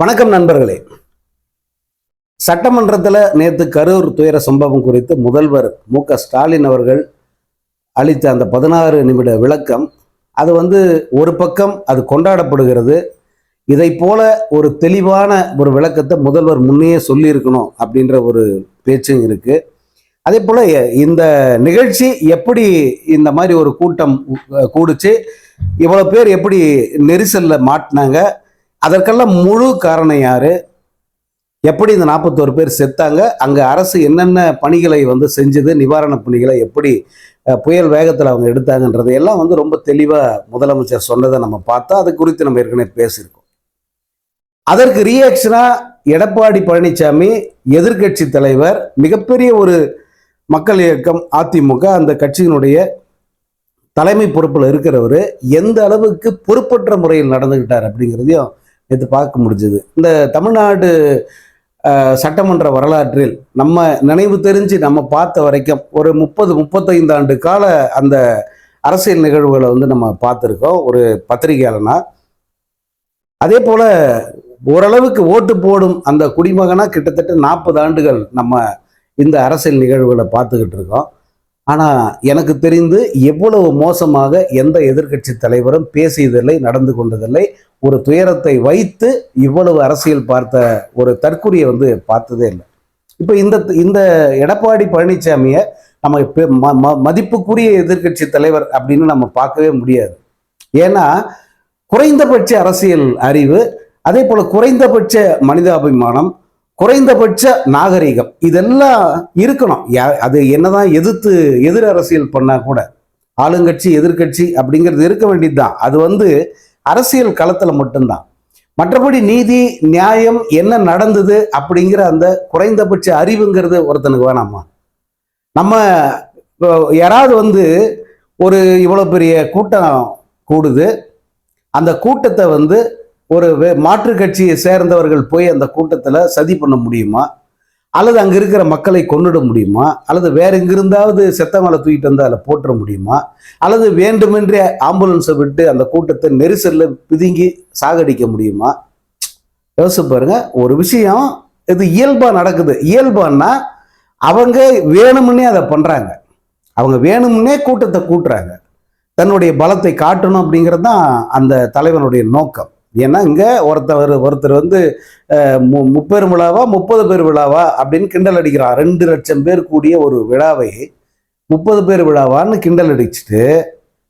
வணக்கம் நண்பர்களே. சட்டமன்றத்தில் நேற்று கரூர் துயர சம்பவம் குறித்து முதல்வர் மு க ஸ்டாலின் அவர்கள் அளித்த அந்த பதினாறு நிமிட விளக்கம் அது வந்து ஒரு பக்கம் அது கொண்டாடப்படுகிறது. இதை போல ஒரு தெளிவான ஒரு விளக்கத்தை முதல்வர் முன்னையே சொல்லியிருக்கணும் அப்படின்ற ஒரு பேச்சும் இருக்கு. அதே போல் இந்த நிகழ்ச்சி எப்படி இந்த மாதிரி ஒரு கூட்டம் கூடிச்சு கூடுச்சு இவ்வளோ பேர் எப்படி நெரிசலில் மாட்டினாங்க அதற்கெல்லாம் முழு காரணம் யாரு? எப்படி இந்த நாற்பத்தோரு பேர் செத்தாங்க? அங்க அரசு என்னென்ன பணிகளை வந்து செஞ்சது? நிவாரண பணிகளை எப்படி புயல் வேகத்தில் அவங்க எடுத்தாங்கன்றது எல்லாம் வந்து ரொம்ப தெளிவாக முதலமைச்சர் சொன்னதை நம்ம பார்த்தா அது குறித்து நம்ம ஏற்கனவே பேசியிருக்கோம். அதற்கு ரியாக்ஷனாக எடப்பாடி பழனிசாமி எதிர்க்கட்சி தலைவர் மிகப்பெரிய ஒரு மக்கள் இயக்கம் அதிமுக அந்த கட்சியினுடைய தலைமை பொறுப்பில் இருக்கிறவர் எந்த அளவுக்கு பொறுப்பற்ற முறையில் நடந்துக்கிட்டார் அப்படிங்கிறதையும் நேற்று பார்க்க முடிஞ்சது. இந்த தமிழ்நாடு சட்டமன்ற வரலாற்றில் நம்ம நினைவு தெரிஞ்சு நம்ம பார்த்த வரைக்கும் ஒரு முப்பது முப்பத்தைந்து ஆண்டு கால அந்த அரசியல் நிகழ்வுகளை வந்து நம்ம பார்த்துருக்கோம். ஒரு பத்திரிகையாளனா. அதே போல் ஓரளவுக்கு ஓட்டு போடும் அந்த குடிமகனாக கிட்டத்தட்ட நாற்பது ஆண்டுகள் நம்ம இந்த அரசியல் நிகழ்வுகளை பார்த்துக்கிட்டு இருக்கோம். ஆனால் எனக்கு தெரிந்து எவ்வளவு மோசமாக எந்த எதிர்க்கட்சி தலைவரும் பேசியதில்லை நடந்து கொண்டதில்லை. ஒரு துயரத்தை வைத்து இவ்வளவு அரசியல் பார்த்த ஒரு தற்கொலையை வந்து பார்த்ததே இல்லை. இப்போ இந்த இந்த எடப்பாடி பழனிசாமியை நம்ம ம- ம- மதிப்புக்குரிய எதிர்க்கட்சி தலைவர் அப்படின்னு நம்ம பார்க்கவே முடியாது. ஏன்னா குறைந்தபட்ச அரசியல் அறிவு அதே போல குறைந்தபட்ச மனிதாபிமானம் குறைந்தபட்ச நாகரிகம். இதெல்லாம் இருக்கணும். யா- அது என்னதான் எதிர்த்து எதிர் அரசியல் பண்ணா கூட ஆளுங்கட்சி எதிர்க்கட்சி அப்படிங்கிறது இருக்க வேண்டியது தான் அது வந்து அரசியல் களத்தில் மட்டும்தான். மற்றபடி நீதி நியாயம் என்ன நடந்தது அப்படிங்கிற அந்த குறைந்தபட்ச அறிவுங்கிறது ஒருத்தனுக்கு வேணாமா? நம்ம யாராவது வந்து ஒரு இவ்வளோ பெரிய கூட்டம் கூடுது. அந்த கூட்டத்தை வந்து ஒரு மாற்று கட்சியை சேர்ந்தவர்கள் போய் அந்த கூட்டத்தில் சதி பண்ண முடியுமா? அல்லது அங்கே இருக்கிற மக்களை கொன்னுட முடியுமா? அல்லது வேற எங்கிருந்தாவது செத்த மேலே தூக்கிட்டு வந்து அதில் போட்டுற முடியுமா? அல்லது வேண்டுமென்றே ஆம்புலன்ஸை விட்டு அந்த கூட்டத்தை நெரிசலில் பிதுங்கி சாகடிக்க முடியுமா? யோசிச்சு பாருங்க. ஒரு விஷயம் இது இயல்பாக நடக்குது. இயல்பான்னா அவங்க வேணும்னே அதை பண்ணுறாங்க அவங்க வேணும்னே கூட்டத்தை கூட்டுறாங்க. தன்னுடைய பலத்தை காட்டணும் அப்படிங்கிறது தான் அந்த தலைவனுடைய நோக்கம். ஏன்னா இங்கே ஒருத்தவர் ஒருத்தர் வந்து மு- முப்பெரும் விழாவா முப்பது பேர் விழாவா அப்படின்னு கிண்டல் அடிக்கிறான் ரெண்டு லட்சம் பேர் கூடிய ஒரு விழாவை முப்பது பேர் விழாவான்னு கிண்டல் அடிச்சுட்டு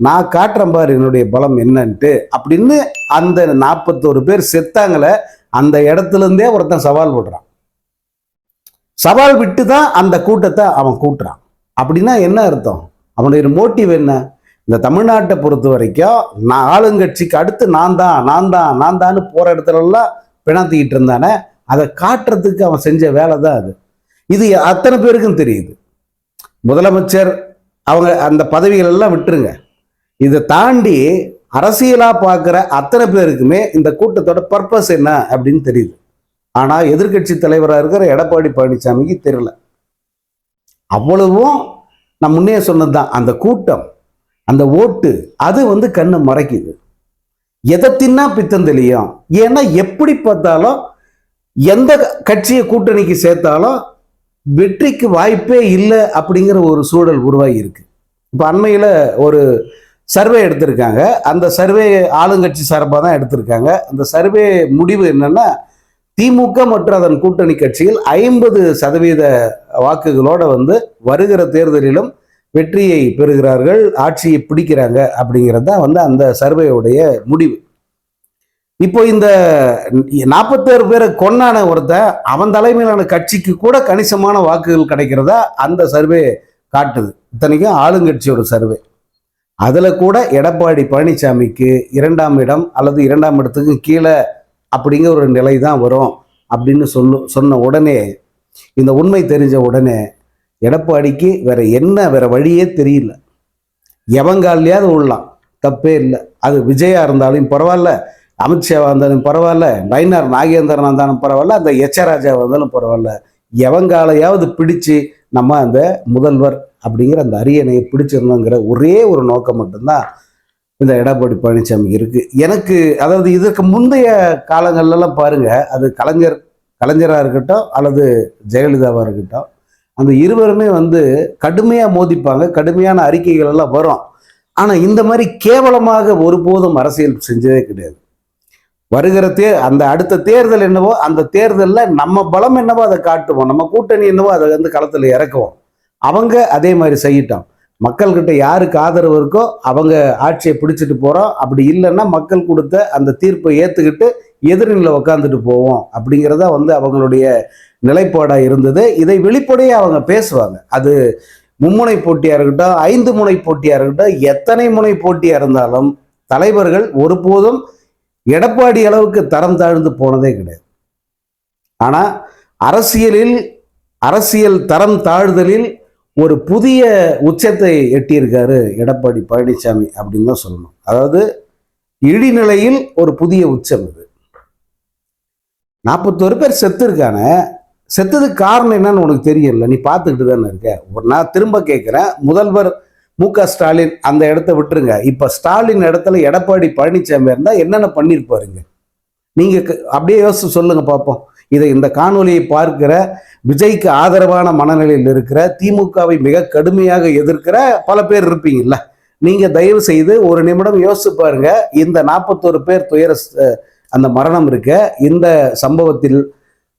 நான் காட்டுறேன் பாரு என்னுடைய பலம் என்னன்ட்டு அப்படின்னு அந்த நாற்பத்தோரு பேர் செத்தாங்கள அந்த இடத்துல இருந்தே ஒருத்தன் சவால் விடுறான். சவால் விட்டு தான் அந்த கூட்டத்தை அவன் கூட்டுறான். அப்படின்னா என்ன அர்த்தம்? அவனுடைய மோட்டிவ் என்ன? இந்த தமிழ்நாட்டை பொறுத்த வரைக்கும் நான் ஆளுங்கட்சிக்கு அடுத்து நான் தான் நான் தான் நான் தான்னு போற இடத்துலலாம் பிணாத்திக்கிட்டு பிணத்திக்கிட்டு இருந்தானே அதை காட்டுறதுக்கு அவன் செஞ்ச வேலை தான் அது. இது அத்தனை பேருக்கும் தெரியுது. முதலமைச்சர் அவங்க அந்த பதவிகள் எல்லாம் விட்டுருங்க. இதை தாண்டி அரசியலா பார்க்குற அத்தனை பேருக்குமே இந்த கூட்டத்தோட பர்பஸ் என்ன அப்படின்னு தெரியுது. ஆனால் எதிர்க்கட்சி தலைவராக இருக்கிற எடப்பாடி பழனிசாமிக்கு தெரியல. அவ்வளவும் நான் முன்னே சொன்னது தான். அந்த கூட்டம் அந்த ஓட்டு அது வந்து கண்ணை மறைக்குது. எதை தின்னா பித்தம் தெளியும்? ஏன்னா எப்படி பார்த்தாலும் எந்த கட்சியை கூட்டணிக்கு சேர்த்தாலும் வெற்றிக்கு வாய்ப்பே இல்லை அப்படிங்கிற ஒரு சூழல் உருவாகி இருக்கு. இப்போ அண்மையில் ஒரு சர்வே எடுத்திருக்காங்க. அந்த சர்வே ஆளுங்கட்சி சார்பாக தான் எடுத்திருக்காங்க. அந்த சர்வே முடிவு என்னன்னா திமுக மற்றும் அதன் கூட்டணி கட்சியில் ஐம்பது சதவீத வாக்குகளோட வந்து வருகிற தேர்தலிலும் வெற்றியை பெறுகிறார்கள் ஆட்சியை பிடிக்கிறாங்க அப்படிங்கிறது தான் வந்து அந்த சர்வேயுடைய முடிவு. இப்போ இந்த நாற்பத்தேழு பேரை கொன்னான ஒருத்தன் அவன் தலைமையிலான கட்சிக்கு கூட கணிசமான வாக்குகள் கிடைக்கிறதா அந்த சர்வே காட்டுது. இத்தனைக்கும் ஆளுங்கட்சியோட சர்வே. அதில் கூட எடப்பாடி பழனிசாமிக்கு இரண்டாம் இடம் அல்லது இரண்டாம் இடத்துக்கு கீழே அப்படிங்கிற ஒரு நிலை தான் வரும் அப்படின்னு சொல்லு சொன்ன உடனே இந்த உண்மை தெரிஞ்ச உடனே எடப்பாடிக்கு வேற என்ன வேற வழியே தெரியல. எவங்காலையாவது விடலாம் தப்பே இல்லை. அது விஜயா இருந்தாலும் பரவாயில்ல அமித்ஷாவாக இருந்தாலும் பரவாயில்ல நயினார் நாகேந்திரனாக இருந்தாலும் பரவாயில்ல அந்த எச்சராஜாவா இருந்தாலும் பரவாயில்ல. எவங்காலையாவது பிடிச்சு நம்ம அந்த முதல்வர் அப்படிங்கிற அந்த அரியணையை பிடிச்சிடணுங்கிற ஒரே ஒரு நோக்கம் மட்டும்தான் இந்த எடப்பாடி பழனிசாமி இருக்கு. எனக்கு அதாவது இதற்கு முந்தைய காலங்கள்லாம் பாருங்க அது கலைஞர் கலைஞராக இருக்கட்டும் அல்லது ஜெயலலிதாவாக இருக்கட்டும் அந்த இருவருமே வந்து கடுமையாக மோதிப்பாங்க கடுமையான அறிக்கைகள் எல்லாம் வரும். ஆனால் இந்த மாதிரி கேவலமாக ஒருபோதும் அரசியல் செஞ்சதே கிடையாது. வருகிற தே அந்த அடுத்த தேர்தல் என்னவோ அந்த தேர்தலில் நம்ம பலம் என்னவோ அதை காட்டுவோம். நம்ம கூட்டணி என்னவோ அதை வந்து களத்தில் இறக்குவோம். அவங்க அதே மாதிரி செய்யட்டும் மக்கள்கிட்ட யாருக்கு ஆதரவு இருக்கோ அவங்க ஆட்சியை பிடிச்சிட்டு போகிறோம் அப்படி இல்லைன்னா மக்கள் கொடுத்த அந்த தீர்ப்பை ஏற்றுக்கிட்டு எதிரில் உட்காந்துட்டு போவோம் அப்படிங்கிறதா வந்து அவங்களுடைய நிலைப்பாடாக இருந்தது. இதை வெளிப்படையாக அவங்க பேசுவாங்க. அது மும்முனை போட்டியாக இருக்கட்டும் ஐந்து முனை போட்டியாக இருக்கட்டும் எத்தனை முனை போட்டியாக இருந்தாலும் தலைவர்கள் ஒருபோதும் எடப்பாடி அளவுக்கு தரம் தாழ்ந்து போனதே கிடையாது. ஆனால் அரசியலில் அரசியல் தரம் தாழ்தலில் ஒரு புதிய உச்சத்தை எட்டியிருக்காரு எடப்பாடி பழனிசாமி அப்படின்னு தான் சொல்லணும். அதாவது இடிநிலையில் ஒரு புதிய உச்சம் இது. நாற்பத்தோரு பேர் செத்து இருக்கான செத்ததுக்கு காரணம் என்னன்னு உனக்கு தெரியல. நீ பார்த்துக்கிட்டு தானே இருக்க. நான் திரும்ப கேட்குறேன். முதல்வர் மு க ஸ்டாலின் அந்த இடத்த விட்டுருங்க. இப்போ ஸ்டாலின் இடத்துல எடப்பாடி பழனிசாமி இருந்தால் என்னென்ன பண்ணியிருப்பாருங்க நீங்கள் அப்படியே யோசிச்சு சொல்லுங்கள் பார்ப்போம் இதை இந்த காணொலியை பார்க்கிற விஜய்க்கு ஆதரவான மனநிலையில் இருக்கிற திமுகவை மிக கடுமையாக எதிர்க்கிற பல பேர் இருப்பீங்கல்ல. நீங்கள் தயவு செய்து ஒரு நிமிடம் யோசிச்சு பாருங்க. இந்த நாற்பத்தோரு பேர் துயர அந்த மரணம் இருக்க. இந்த சம்பவத்தில்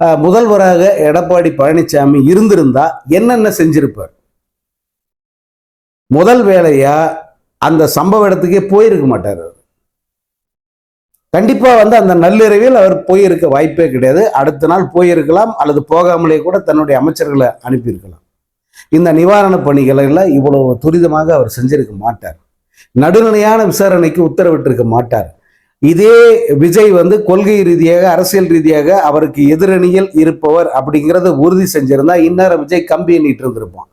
முதல்வராக எடப்பாடி பழனிசாமி இருந்திருந்தா என்னென்ன செஞ்சிருப்பார்? முதல் வேலையா அந்த சம்பவ இடத்துக்கே போயிருக்க மாட்டார் அவர். கண்டிப்பா வந்து அந்த நள்ளிரவில் அவர் போயிருக்க வாய்ப்பே கிடையாது. அடுத்த நாள் போயிருக்கலாம் அல்லது போகாமலே கூட தன்னுடைய அமைச்சர்களை அனுப்பியிருக்கலாம். இந்த நிவாரண பணிகளை எல்லாம் இவ்வளவு துரிதமாக அவர் செஞ்சிருக்க மாட்டார். நடுநிலையான விசாரணைக்கு உத்தரவிட்டிருக்க மாட்டார். இதே விஜய் வந்து கொள்கை ரீதியாக அரசியல் ரீதியாக அவருக்கு எதிரணியில் இருப்பவர் அப்படிங்கிறத உறுதி செஞ்சிருந்தா இந்நேரம் விஜய் கம்பி எண்ணிட்டு இருந்திருப்பான்.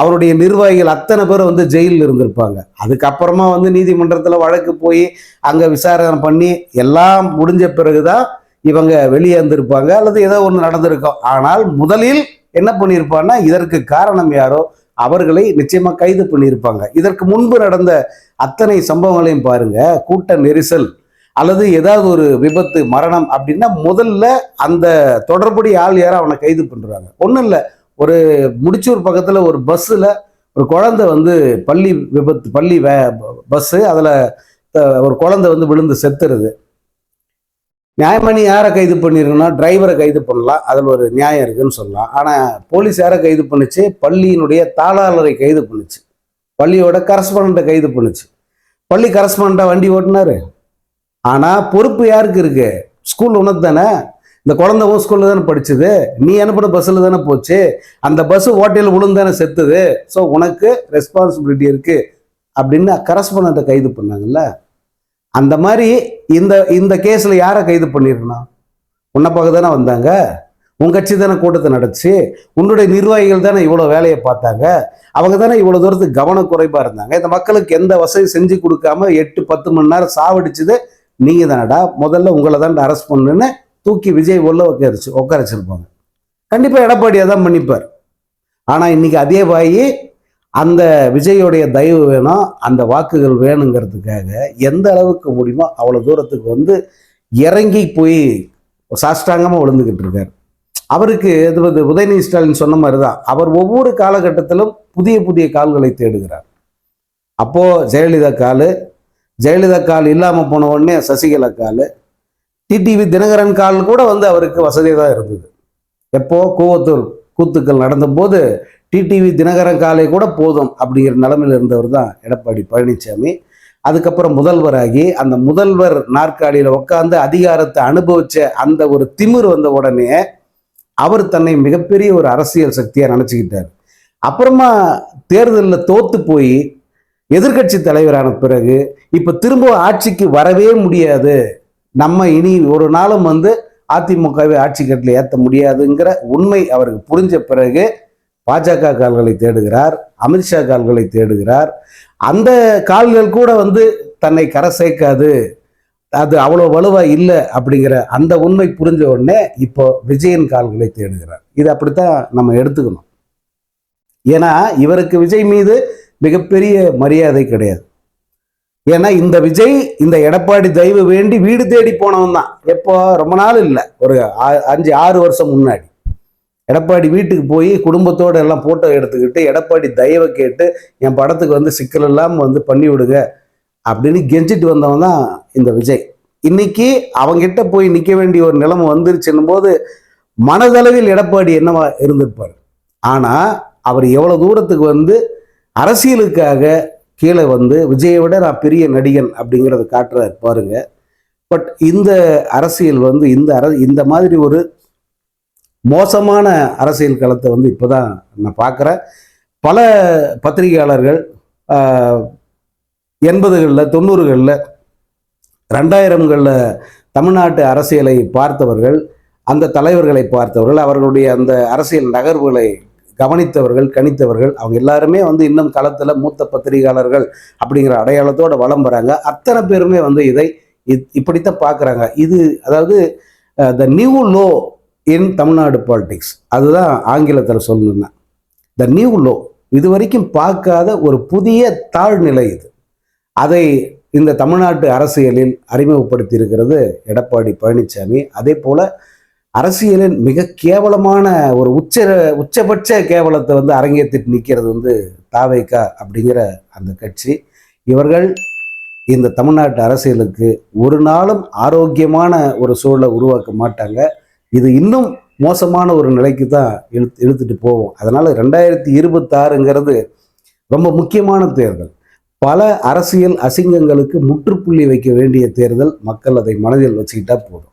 அவருடைய நிர்வாகிகள் அத்தனை பேர் வந்து ஜெயிலில் இருந்திருப்பாங்க. அதுக்கப்புறமா வந்து நீதிமன்றத்தில் வழக்கு போய் அங்கே விசாரணை பண்ணி எல்லாம் முடிஞ்ச பிறகுதான் இவங்க வெளியே வந்திருப்பாங்க அல்லது ஏதோ ஒன்று நடந்திருக்கும். ஆனால் முதலில் என்ன பண்ணியிருப்பான்னா இதற்கு காரணம் யாரோ அவர்களை நிச்சயமா கைது பண்ணியிருப்பாங்க. இதற்கு முன்பு நடந்த அத்தனை சம்பவங்களையும் பாருங்க. கூட்ட நெரிசல் அல்லது ஏதாவது ஒரு விபத்து மரணம் அப்படின்னா முதல்ல அந்த தொடர்புடைய ஆள் யாரோ அவனை கைது பண்ணுறாங்க ஒன்றும் இல்லை. ஒரு முடிச்சூர் பக்கத்தில் ஒரு பஸ்ஸில் ஒரு குழந்தை வந்து பள்ளி விபத்து பள்ளி வே பஸ்ஸு அதில் ஒரு குழந்தை வந்து விழுந்து செத்துருது. நியாயமணி யாரை கைது பண்ணிருக்கணும் டிரைவரை கைது பண்ணலாம். அதில் ஒரு நியாயம் இருக்குன்னு சொல்லலாம். ஆனால் போலீஸ் யாரை கைது பண்ணுச்சு? பள்ளியினுடைய தாளாளரை கைது பண்ணுச்சு. பள்ளியோட கரஸ்பாண்டை கைது பண்ணுச்சு. பள்ளி கரஸ்பாண்டா வண்டி ஓட்டினாரு. ஆனால் பொறுப்பு யாருக்கு இருக்கு? ஸ்கூல் உனக்கு தானே. இந்த குழந்தை ஓ ஸ்கூலில் தானே படிச்சுது. நீ அனுப்பின பஸ்ஸில் தானே போச்சு. அந்த பஸ் ஓட்டையில் விழுந்தானே செத்துது. ஸோ உனக்கு ரெஸ்பான்சிபிலிட்டி இருக்கு. அப்படின்னு கரஸ்பாண்டை கைது பண்ணாங்கல்ல. அந்த மாதிரி இந்த இந்த கேஸில் யாரை கைது பண்ணிருக்கணும்? உன்னை பார்க்க தானே வந்தாங்க. உன் கட்சி தானே கூட்டத்தை நடந்துச்சு உன்னுடைய நிர்வாகிகள் தானே இவ்வளோ வேலையை பார்த்தாங்க. அவங்க தானே இவ்வளோ தூரத்துக்கு கவனக்குறைவாக இருந்தாங்க. இந்த மக்களுக்கு எந்த வசதியும் செஞ்சு கொடுக்காம எட்டு பத்து மணி நேரம் சாவடிச்சது நீங்கள் தானடா முதல்ல உங்களை தான் அரெஸ்ட் பண்ணுன்னு தூக்கி விஜய் உள்ள உட்காரிச்சு உட்கார வச்சிருப்பாங்க. கண்டிப்பாக எடப்பாடியை தான் பண்ணிப்பார் ஆனால் இன்னைக்கு அதே வாயி அந்த விஜயோடைய தயவு வேணும் அந்த வாக்குகள் வேணுங்கிறதுக்காக எந்த அளவுக்கு முடியுமோ அவ்வளோ தூரத்துக்கு வந்து இறங்கி போய் சாஷ்டாங்கமாக விழுந்துக்கிட்டு இருக்கார். அவருக்கு இது உதயநிதி ஸ்டாலின் சொன்ன மாதிரி தான் அவர் ஒவ்வொரு காலகட்டத்திலும் புதிய புதிய கால்களை தேடுகிறார். அப்போ ஜெயலலிதா கால் ஜெயலலிதா கால் இல்லாமல் போன உடனே Sasikala call TTV Dhinakaran call கூட வந்து அவருக்கு வசதி தான் இருந்தது. எப்போ கூவத்தூர் கூத்துக்கள் நடந்தபோது டிடிவி தினகரன் காலை கூட போதும் அப்படிங்கிற நிலமையில் இருந்தவர் தான் எடப்பாடி பழனிசாமி அதுக்கப்புறம் முதல்வராகி அந்த முதல்வர் நாற்காலியில் உட்காந்து அதிகாரத்தை அனுபவிச்ச அந்த ஒரு திமிர் வந்த உடனே அவர் தன்னை மிகப்பெரிய ஒரு அரசியல் சக்தியாக நினச்சிக்கிட்டார். அப்புறமா தேர்தலில் தோத்து போய் எதிர்க்கட்சி தலைவரான பிறகு இப்போ திரும்ப ஆட்சிக்கு வரவே முடியாது. நம்ம இனி ஒரு நாளும் வந்து அதிமுகவை ஆட்சி கட்டில் ஏற்ற முடியாதுங்கிற உண்மை அவருக்கு புரிஞ்ச பிறகு பாஜக கால்களை தேடுகிறார் அமித்ஷா கால்களை தேடுகிறார். அந்த கால்கள் கூட வந்து தன்னை கரை சேர்க்காது. அது அவ்வளோ வலுவா இல்லை அப்படிங்கிற அந்த உண்மை புரிஞ்ச உடனே இப்போ விஜயன் கால்களை தேடுகிறார். இது அப்படித்தான் நம்ம எடுத்துக்கணும். ஏன்னா இவருக்கு விஜய் மீது மிகப்பெரிய மரியாதை கிடையாது. ஏன்னா இந்த விஜய் இந்த எடப்பாடி தயவு வேண்டி வீடு தேடி போனவன் தான். எப்போ ரொம்ப நாள் இல்லை. ஒரு ஆ- அஞ்சு ஆறு வருஷம் முன்னாடி. எடப்பாடி வீட்டுக்கு போய் குடும்பத்தோடு எல்லாம் போட்டோ எடுத்துக்கிட்டு எடப்பாடி தயவை கேட்டு என் படத்துக்கு வந்து சிக்கல் இல்லாமல் வந்து பண்ணி விடுங்க அப்படின்னு கெஞ்சிட்டு வந்தவன் தான் இந்த விஜய். இன்னைக்கு அவங்கிட்ட போய் நிற்க வேண்டிய ஒரு நிலைமை வந்துருச்சுன்னும் போது மனதளவில் எடப்பாடி என்னவா இருந்திருப்பார்? ஆனால் அவர் எவ்வளோ தூரத்துக்கு வந்து அரசியலுக்காக கீழே வந்து விஜயை விட நான் பெரிய நடிகன் அப்படிங்கிறத காட்டுறாரு பாருங்க. பட் இந்த அரசியல் வந்து இந்த அர இந்த மாதிரி ஒரு மோசமான அரசியல் களத்தை வந்து இப்போதான் நான் பார்க்குறேன். பல பத்திரிகையாளர்கள் எண்பதுகளில் தொண்ணூறுகளில் ரெண்டாயிரங்களில் தமிழ்நாட்டு அரசியலை பார்த்தவர்கள் அந்த தலைவர்களை பார்த்தவர்கள் அவர்களுடைய அந்த அரசியல் நகர்வுகளை கவனித்தவர்கள் கணித்தவர்கள் அவங்க எல்லாருமே வந்து இன்னும் களத்தில் மூத்த பத்திரிகையாளர்கள் அப்படிங்கிற அடையாளத்தோட வலம் வராங்க. அத்தனை பேருமே வந்து இதை இப்படித்தான் பார்க்குறாங்க இது அதாவது the new low in Tamil Nadu politics அதுதான் ஆங்கிலத்தில் சொல்லணும்னா. த நியூ லோ இது வரைக்கும் பார்க்காத ஒரு புதிய தாழ்நிலை இது. அதை இந்த தமிழ்நாட்டு அரசியலில் அறிமுகப்படுத்தி இருக்கிறது எடப்பாடி பழனிசாமி அதே போல அரசியலின் மிக கேவலமான ஒரு உச்ச உச்சபட்ச கேவலத்தை வந்து அரங்கேற்றிட்டு நிற்கிறது வந்து தாவேக்கா அப்படிங்கிற அந்த கட்சி. இவர்கள் இந்த தமிழ்நாட்டு அரசியலுக்கு ஒரு நாளும் ஆரோக்கியமான ஒரு சூழலை உருவாக்க மாட்டாங்க. இது இன்னும் மோசமான ஒரு நிலைக்கு தான் இழுத்து இழுத்துட்டு போவோம் அதனால் ரெண்டாயிரத்தி இருபத்தாறுங்கிறது ரொம்ப முக்கியமான தேர்தல். பல அரசியல் அசிங்கங்களுக்கு முற்றுப்புள்ளி வைக்க வேண்டிய தேர்தல். மக்கள் அதை மனதில் வச்சுக்கிட்டா போதும்.